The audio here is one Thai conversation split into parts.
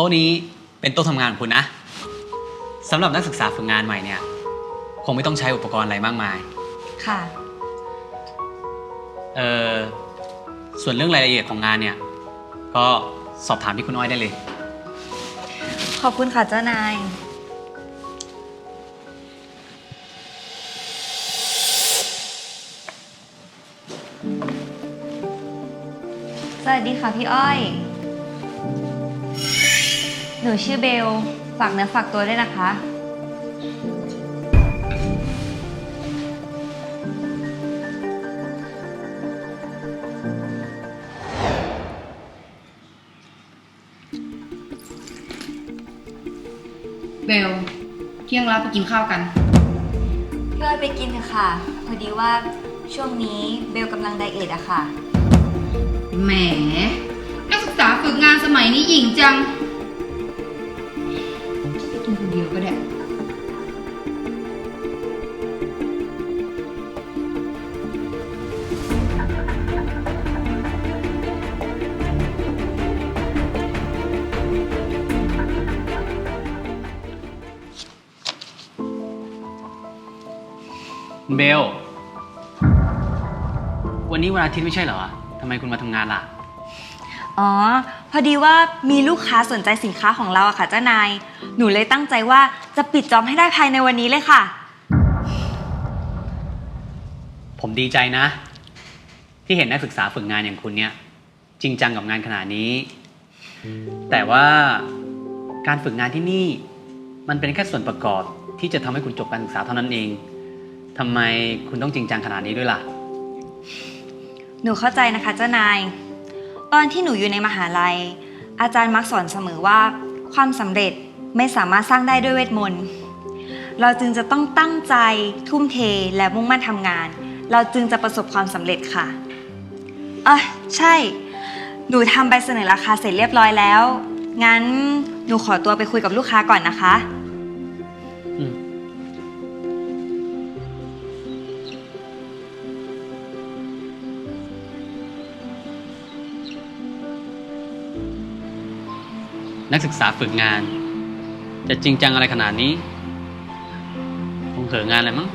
โต๊ะนี้เป็นโต๊ะทำงานของคุณนะสำหรับนักศึกษาฝึกงานใหม่เนี่ย คงไม่ต้องใช้อุปกรณ์อะไรมากมาย ค่ะ เออส่วนเรื่องรายละเอียดของงานเนี่ย ก็สอบถามที่คุณอ้อยได้เลย ขอบคุณค่ะเจ้านาย สวัสดีค่ะพี่อ้อย หนูชื่อเบล ฝากเนื้อฝากตัวด้วยนะคะ เบล เที่ยงแล้วไปกินข้าวกัน พี่อ้อยไปกินเถอะค่ะ พอดีว่าช่วงนี้เบลกำลังไดเอทอะค่ะ แหม นักศึกษาฝึกงานสมัยนี้หญิงจัง กินคนเดียวก็ได้เบล วันนี้วันอาทิตย์ไม่ใช่เหรอ ทำไมคุณมาทำงานล่ะ อ๋อ พอดีว่ามีลูกค้าสนใจสินค้าของเราอะค่ะเจ้านาย หนูเลยตั้งใจว่าจะปิดจอบให้ได้ภายในวันนี้เลยค่ะ ผมดีใจนะ ที่เห็นนักศึกษาฝึกงานอย่างคุณเนี่ย จริงจังกับงานขนาดนี้ แต่ว่าการฝึกงานที่นี่ มันเป็นแค่ส่วนประกอบที่จะทำให้คุณจบการศึกษาเท่านั้นเองทำไมคุณต้องจริงจังขนาดนี้ด้วยล่ะ หนูเข้าใจนะคะเจ้านาย ตอนที่หนูอยู่ในมหาลัย อาจารย์มักสอนเสมอว่า ความสำเร็จไม่สามารถสร้างได้ด้วยเวทมนต์ เราจึงจะต้องตั้งใจทุ่มเทและมุ่งมั่นทำงาน เราจึงจะประสบความสำเร็จค่ะอะใช่ หนูทำใบเสนอราคาเสร็จเรียบร้อยแล้ว งั้นหนูขอตัวไปคุยกับลูกค้าก่อนนะคะ นักศึกษาฝึกงาน จะจริงจังอะไรขนาดนี้ คงเผลองานอะไรมั้ง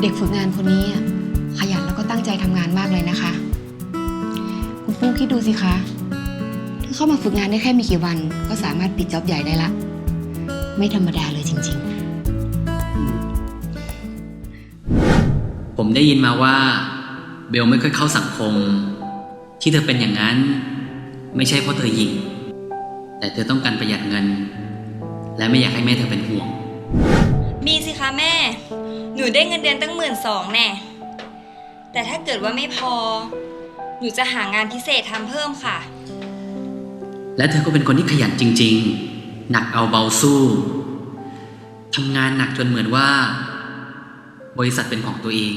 เด็กฝึกงานคนนี้ขยันแล้วก็ตั้งใจทำงานมากเลยนะคะ คุณปุ๊กคิดดูสิคะเธอเข้ามาฝึกงานได้แค่ไม่กี่วัน ก็สามารถปิดจ็อบใหญ่ได้ละ ไม่ธรรมดาเลย ผมได้ยินมาว่าเบลไม่ค่อยเข้าสังคม ที่เธอเป็นอย่างนั้น ไม่ใช่เพราะเธอหยิงแต่เธอต้องการประหยัดเงิน และไม่อยากให้แม่เธอเป็นห่วง มีสิคะแม่ หนูได้เงินเดือนตั้งหมื่นสองแน่ แต่ถ้าเกิดว่าไม่พอ หนูจะหางานพิเศษทำเพิ่มค่ะ และเธอก็เป็นคนที่ขยันจริง ๆ หนักเอาเบาสู้ทำงานหนักจนเหมือนว่า บริษัทเป็นของตัวเอง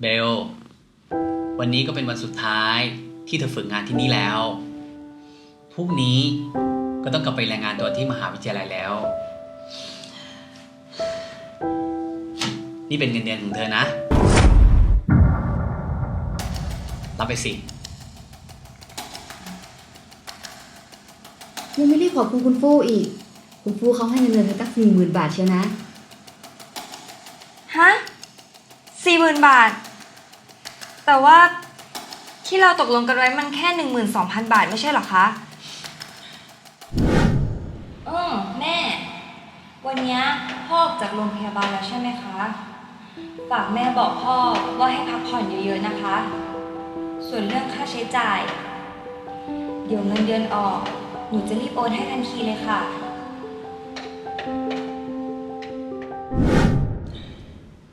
เบล วันนี้ก็เป็นวันสุดท้ายที่เธอฝึกงานที่นี่แล้ว พรุ่งนี้ก็ต้องกลับไปรายงานตัวที่มหาวิทยาลัยแล้ว นี่เป็นเงินเดือนของเธอนะ รับไปสิยังไม่ได้ขอบคุณคุณฟู่อีก คุณฟู่เขาให้เงินเดือนเธอตั้งสี่หมื่นบาทเชียวนะ ฮะสี่หมื่นบาท แต่ว่าที่เราตกลงกันไว้มันแค่หนึ่งหมื่นสองพันบาทไม่ใช่เหรอคะเออแม่ วันเนี้ยพ่อออกจากโรงพยาบาลแล้วใช่ไหมคะ ฝากแม่บอกพ่อว่าให้พักผ่อนเยอะๆนะคะ ส่วนเรื่องค่าใช้จ่าย เดี๋ยวเงินเดือนออก หนูจะรีบโอนให้ทันทีเลยค่ะ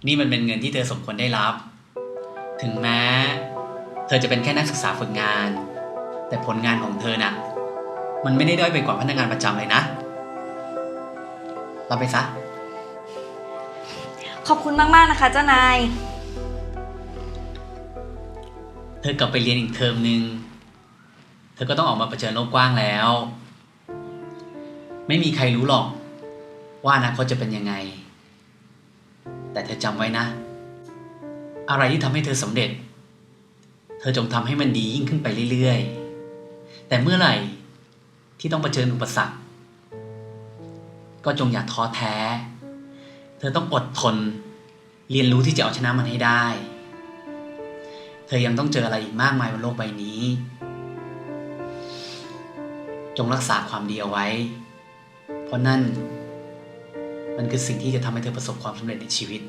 นี่มันเป็นเงินที่เธอสมควรได้รับ ถึงแม้ เธอจะเป็นแค่นักศึกษาฝึกงาน แต่ผลงานของเธอน่ะ มันไม่ได้ด้อยไปกว่าพนักงานประจำเลยนะ รับไปซะ ขอบคุณมาก ๆ นะคะเจ้านาย เธอกลับไปเรียนอีกเทอมนึง เธอก็ต้องออกมาเผชิญโลกกว้างแล้ว ไม่มีใครรู้หรอก ว่าอนาคตจะเป็นยังไง แต่เธอจำไว้นะ อะไรที่ทำให้เธอสำเร็จ เธอจงทำให้มันดียิ่งขึ้นไปเรื่อยๆ แต่เมื่อไหร่ที่ต้องเผชิญอุปสรรค ก็จงอย่าท้อแท้ เธอต้องอดทน เรียนรู้ที่จะเอาชนะมันให้ได้ เธอยังต้องเจออะไรอีกมากมายบนโลกใบนี้ จงรักษาความดีเอาไว้ เพราะนั่น มันคือสิ่งที่จะทำให้เธอประสบความสำเร็จในชีวิต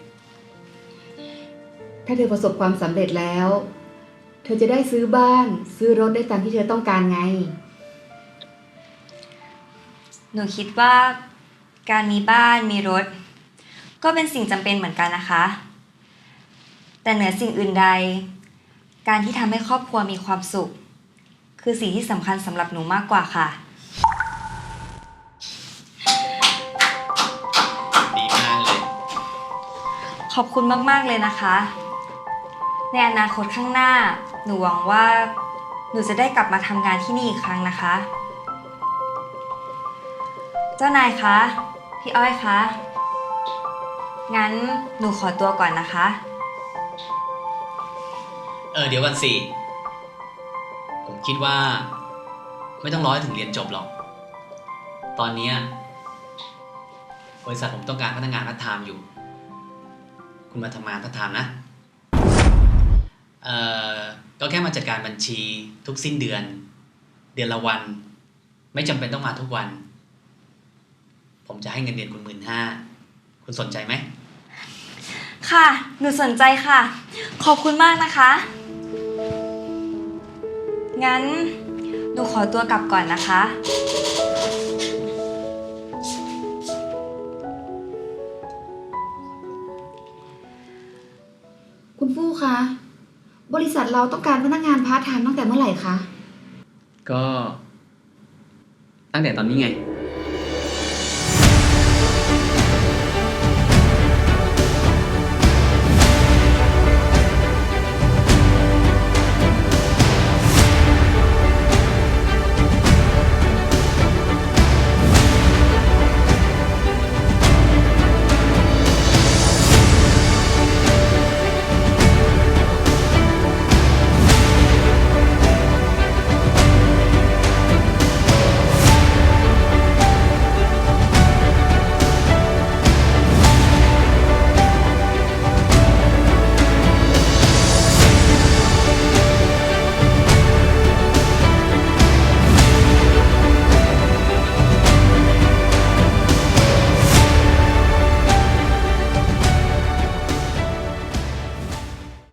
ถ้าเธอประสบความสำเร็จแล้ว เธอจะได้ซื้อบ้าน ซื้อรถได้ตามที่เธอต้องการไง หนูคิดว่าการมีบ้านมีรถ ก็เป็นสิ่งจำเป็นเหมือนกันนะคะ แต่เหนือสิ่งอื่นใด การที่ทำให้ครอบครัวมีความสุข คือสิ่งที่สำคัญสำหรับหนูมากกว่าค่ะ ดีมากเลย ขอบคุณมากๆเลยนะคะ ในอนาคตข้างหน้า หนูหวังว่า หนูจะได้กลับมาทำงานที่นี่อีกครั้งนะคะ เจ้านายคะ พี่อ้อยคะ งั้นหนูขอตัวก่อนนะคะเออเดี๋ยวกันสิผมคิดว่า ไม่ต้องรอให้ถึงเรียนจบหรอก ตอนนี้บริษัทผมต้องการพนักงานพัฒไทม์อยู่ คุณมาทำงานพัฒไทม์นะเอ่อก็แค่มาจัดการบัญชีทุกสิ้นเดือน เดือนละวัน ไม่จำเป็นต้องมาทุกวัน ผมจะให้เงินเดือนคุณหมื่นห้าคุณสนใจไหมค่ะ หนูสนใจค่ะ ขอบคุณมากนะคะ งั้นหนูขอตัวกลับก่อนนะคะ คุณฟู่คะ บริษัทเราต้องการพนักงานพาร์ทไทม์ตั้งแต่เมื่อไหร่คะ ก็ ตั้งแต่ตอนนี้ไง